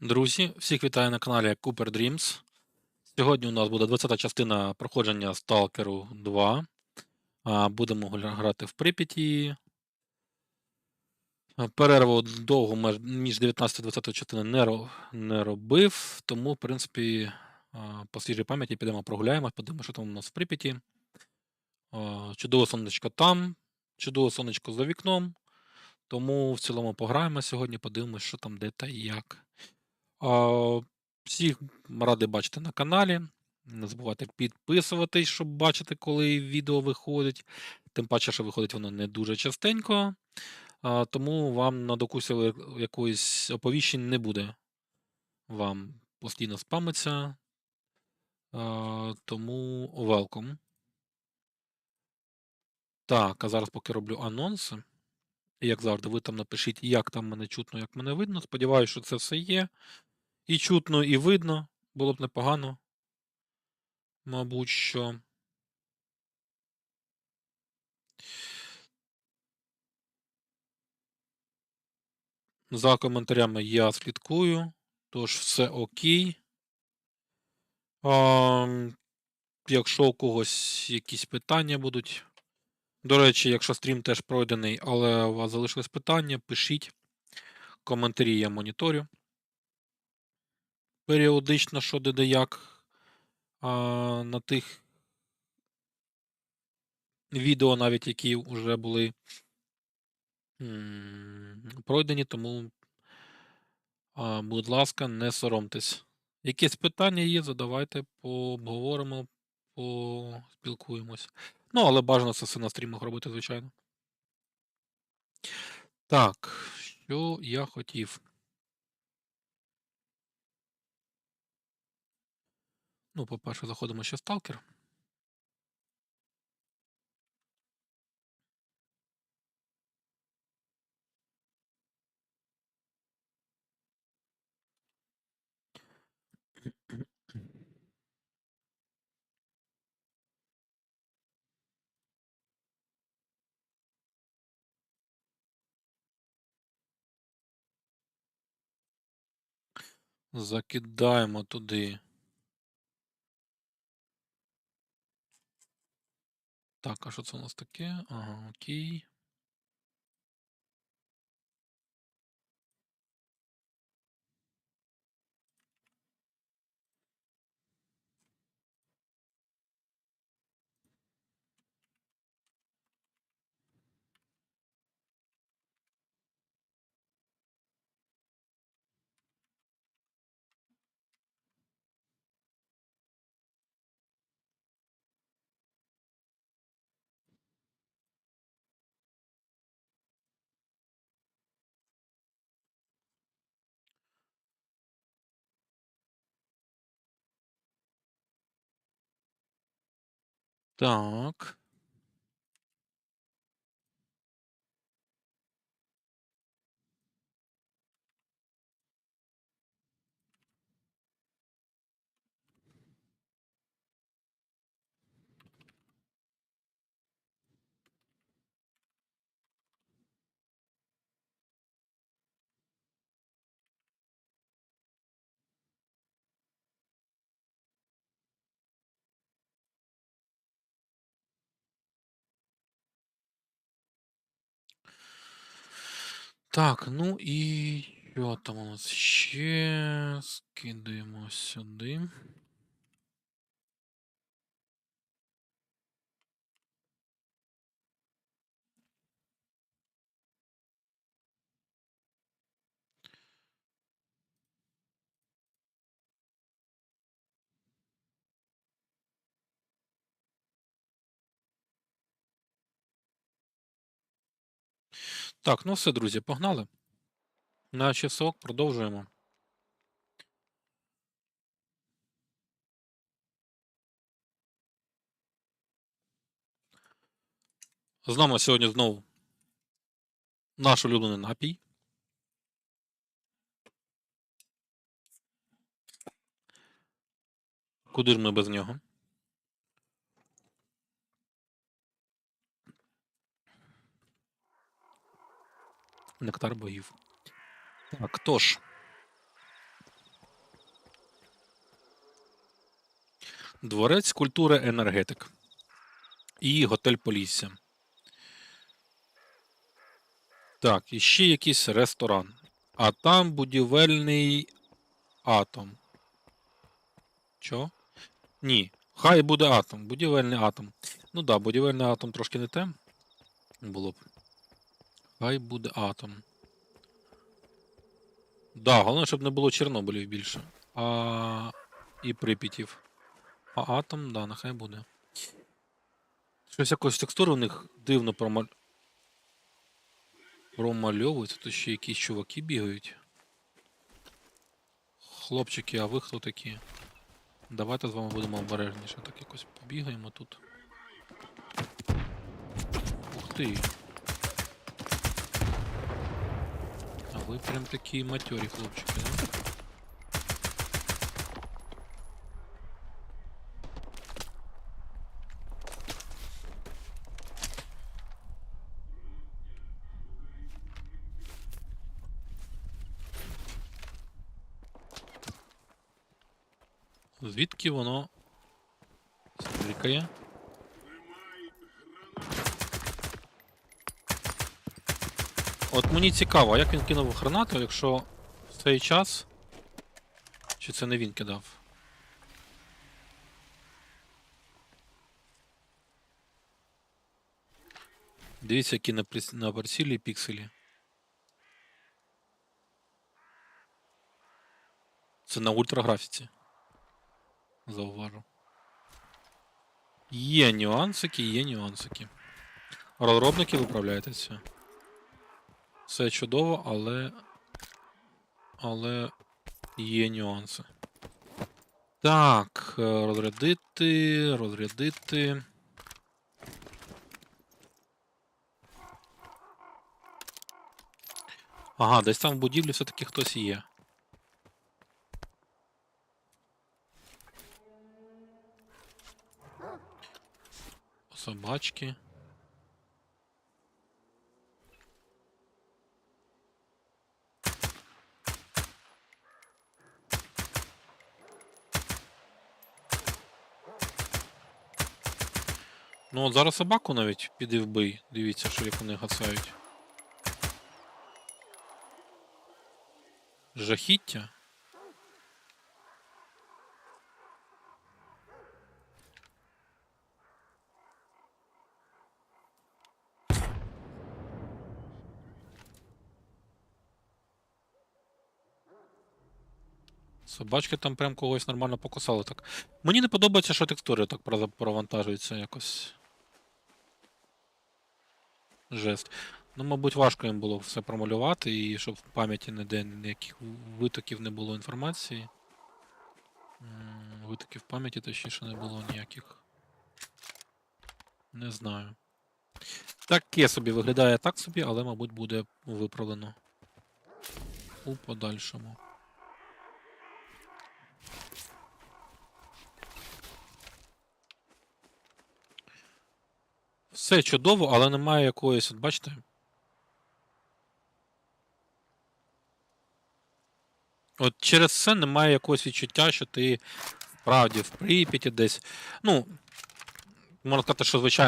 Друзі, всіх вітаю на каналі Cooper Dreams. Сьогодні у нас буде 20-та частина проходження Stalker 2. Будемо грати в Прип'яті. Перерву довго між 19 і 20 частиною не, робив, тому, в принципі, по свіжій пам'яті підемо прогуляємось, подивимося, що там у нас в Прип'яті. Чудове сонечко там, чудове сонечко за вікном. Тому в цілому пограємо сьогодні, подивимося, що там де та і як. Всіх радий бачити на каналі. Не забувайте підписуватись, щоб бачити, коли відео виходить. Тим паче, що виходить воно не дуже частенько. Тому вам надокусили якоїсь оповіщень не буде. Вам постійно спамиться. Тому welcome. Так, а зараз поки роблю анонси. І, Як завжди, ви там напишіть, як там мене чутно, як мене видно. Сподіваюся, що це все є. І чутно, і видно. Було б непогано. Мабуть, що. За коментарями я слідкую. Тож все окей. А, якщо у когось якісь питання будуть. До речі, якщо стрім теж пройдений, але у вас залишились питання, пишіть. Коментарі я моніторю. Періодично, що де де як. А, на тих відео, навіть які вже були пройдені, тому, а, будь ласка, не соромтесь. Якісь питання є, задавайте, пообговоримо, поспілкуємось. Ну, але бажано це все на стрімах робити, звичайно. Так, що я хотів. Ну, по-перше, заходимо ще в сталкер. Закидаємо туди. Так, а що це у нас таке? Ага, окей. Так. Так, ну і що там у нас ще? Скидаємо сюди. Так, ну все, друзі, погнали. На часок продовжуємо. З нами сьогодні знову наш улюблений напій. Куди ж ми без нього? нектар боїв. Так, тож. Дворець культури енергетик і готель Полісся. Так, і ще якийсь ресторан. А там будівельний атом. Чо? Ні. Хай буде атом. Будівельний атом. Ну да, будівельний атом трошки не те. Було б. Хай буде атом. Да, головне, щоб не було Чорнобилів більше. А... І Прип'ятів. А атом, да, нехай буде. Щось якось текстури у них дивно промаль... промальовуються, то ще якісь чуваки бігають. Хлопчики, а ви хто такі? Давайте з вами будемо обережніше. Так якось побігаємо тут. Ух ти. А ви прям такі матьорі хлопчики, да? Звідки воно стрікає? От мені цікаво, як він кинув гранату, якщо в цей час. Чи це не він кидав? Дивіться, які на, на прицілі пікселі. Це на ультраграфіці. Зауважу. Є нюансики, є нюансики. Розробники виправляйтеся. Все чудово, але. Але є нюанси. Так, е, розрядити, розрядити. Ага, десь там в будівлі все-таки хтось є. Собачки. Ну от зараз собаку навіть піди вбий. Дивіться, що як вони гасають. Жахіття. Собачки там прям когось нормально покусали так. Мені не подобається, що текстури так про- провантажуються якось. Жест. Ну, мабуть, важко їм було все промалювати, і щоб в пам'яті ніде ніяких витоків не було інформації. Витоків пам'яті точніше не було ніяких. Не знаю. Таке собі виглядає так собі, але, мабуть, буде виправлено у подальшому. Все чудово, але немає якоїсь, от бачите? От через це немає якогось відчуття, що ти справді в Прип'яті десь. Ну, можна сказати, що звичайно.